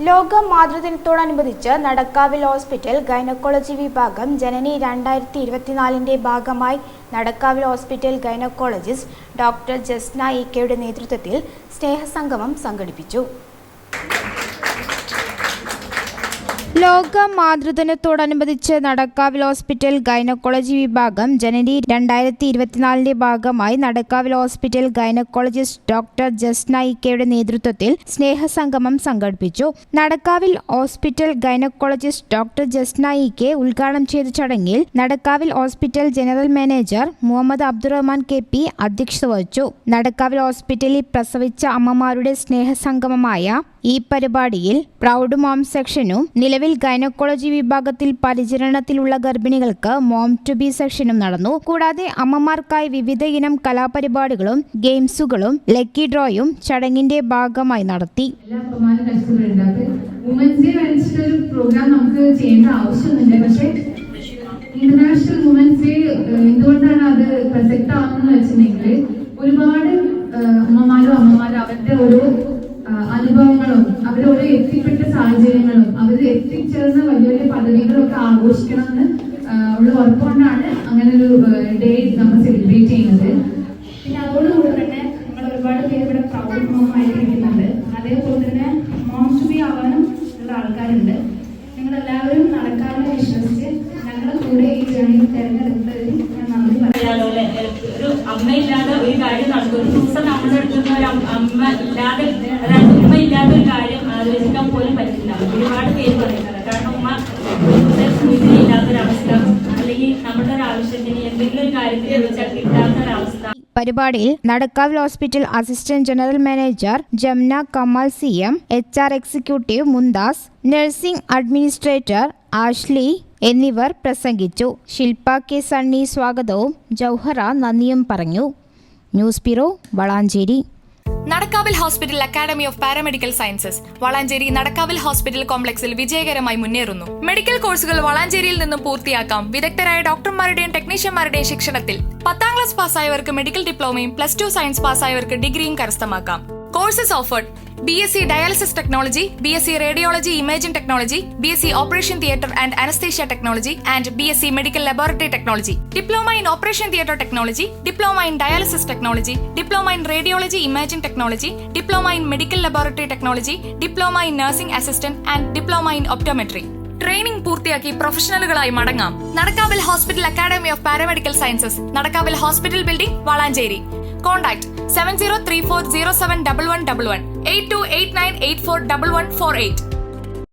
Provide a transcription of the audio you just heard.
ലോക മാതൃദിനത്തോടനുബന്ധിച്ച് നടക്കാവിൽ hospital gynaecology വിഭാഗം ജനനി രണ്ടായിരത്തി ഇരുപത്തിനാലിന്റെ ഭാഗമായി Nadakkavil hospital gynaecologist doctor Jasna E കെയുടെ നേതൃത്വത്തിൽ സ്നേഹസംഗമം സംഘടിപ്പിച്ചു. ലോക മാതൃദിനത്തോടനുബന്ധിച്ച് നടക്കാവിൽ ഹോസ്പിറ്റൽ ഗൈനക്കോളജി വിഭാഗം ജനുവരി രണ്ടായിരത്തി ഇരുപത്തിനാലിന്റെ ഭാഗമായി നടക്കാവിൽ ഹോസ്പിറ്റൽ ഗൈനക്കോളജിസ്റ്റ് ഡോക്ടർ ജസ്ന ഇക്കയുടെ നേതൃത്വത്തിൽ സ്നേഹസംഗമം സംഘടിപ്പിച്ചു. നടക്കാവിൽ ഹോസ്പിറ്റൽ ഗൈനക്കോളജിസ്റ്റ് ഡോക്ടർ ജസ്ന ഇക്കെ ഉദ്ഘാടനം ചെയ്ത ചടങ്ങിൽ Nadakkavil hospital general manager Muhammad Abdurahman K P അധ്യക്ഷത വഹിച്ചു. നടക്കാവിൽ ഹോസ്പിറ്റലിൽ പ്രസവിച്ച അമ്മമാരുടെ സ്നേഹസംഗമമായ ഈ പരിപാടിയിൽ പ്രൗഡ് മോം സെക്ഷനും നിലവിൽ ഗൈനക്കോളജി വിഭാഗത്തിൽ പരിചരണത്തിലുള്ള ഗർഭിണികൾക്ക് മോം ടു ബി സെക്ഷനും നടന്നു. കൂടാതെ അമ്മമാർക്കായി വിവിധ ഇനം കലാപരിപാടികളും ഗെയിംസുകളും ലക്കി ഡ്രോയും ചടങ്ങിന്റെ ഭാഗമായി നടത്തി. ഇന്റർനാഷണൽ വുമൻസ് ഡേ എന്തുകൊണ്ടാണ് അത് അനുഭവങ്ങളും അവരോട് എത്തിപ്പെട്ട സാഹചര്യങ്ങളും അവർ എത്തിച്ചേർന്ന വലിയ വലിയ പദവികളൊക്കെ ആഘോഷിക്കണമെന്ന് ഉള്ള ഉറപ്പുകൊണ്ടാണ് അങ്ങനെ ഒരു ഡേ നമ്മൾ സെലിബ്രേറ്റ് ചെയ്യുന്നത്. പിന്നെ അതോടുകൂടി തന്നെ നമ്മൾ ഒരുപാട് പേര് ഇവിടെ പ്രൗഡ് മോം ആയിട്ടിരിക്കുന്നുണ്ട് അതേപോലെ തന്നെ മോം ടു ബി ആവാനും ഉള്ള ആൾക്കാരുണ്ട്. നിങ്ങൾ എല്ലാവരും നടക്കാമെന്ന് വിശ്വസിച്ച് ഞങ്ങളുടെ കൂടെ ഈ ജേണിയിൽ തിരഞ്ഞെടുത്തതിൽ ഞാൻ നന്ദി പറയാലോ അല്ലെ? ഒരു അമ്മയില്ലാതെ ഒരു കാര്യം നടക്കും ഒരു ദിവസം നമ്മുടെ അടുത്തുനിന്ന് ഒരു അമ്മ- ഇല്ലാതെ ഒരു കാര്യം ആലോചിക്കാൻ പോലും പറ്റില്ല. ഒരുപാട് പേര് പറയുന്നത്. കാരണം ഉമ്മ ഇല്ലാത്തൊരവസ്ഥ അല്ലെങ്കിൽ നമ്മുടെ ഒരു ആവശ്യത്തിന് എന്തെങ്കിലും ഒരു കാര്യത്തിന് വിളിച്ചാൽ കിട്ടാത്തൊരവസ്ഥ. പരിപാടിയിൽ Nadakkavil hospital assistant general manager Jamna Kamal C M H R executive Mumtaz nursing administrator Ashley എന്നിവർ പ്രസംഗിച്ചു. ശില്പ കെ സണ്ണി സ്വാഗതവും ജൗഹറ നന്ദിയും പറഞ്ഞു. News bureau Valanchery. Nadakkavil hospital academy of paramedical sciences. Valanchery Nadakkavil hospital കോംപ്ലക്സിൽ വിജയകരമായി മുന്നേറുന്നു. മെഡിക്കൽ കോഴ്സുകൾ വളാഞ്ചേരിയിൽ നിന്നും പൂർത്തിയാക്കാം. വിദഗ്ധരായ ഡോക്ടർമാരുടെയും ടെക്നീഷ്യന്മാരുടെയും ശിക്ഷണത്തിൽ പത്താം ക്ലാസ് പാസ്സായവർക്ക് മെഡിക്കൽ ഡിപ്ലോമയും പ്ലസ് ടു സയൻസ് പാസ്സായവർക്ക് ഡിഗ്രിയും കരസ്ഥമാക്കാം. Courses offered B S C dialysis technology B S C radiology imaging technology B S C operation theatre and anaesthesia technology and B S C medical laboratory technology diploma in operation theatre technology diploma in dialysis technology diploma in radiology imaging technology diploma in medical laboratory technology diploma in nursing assistant and diploma in optometry training പൂർത്തിയാക്കി പ്രൊഫഷണലുകളായി മടങ്ങാം. നടക്കാവിൽ hospital academy of paramedical sciences Nadakkavil hospital building Valanchery contact seven zero three four zero seven double one double one eight two eight nine eight four double one four eight.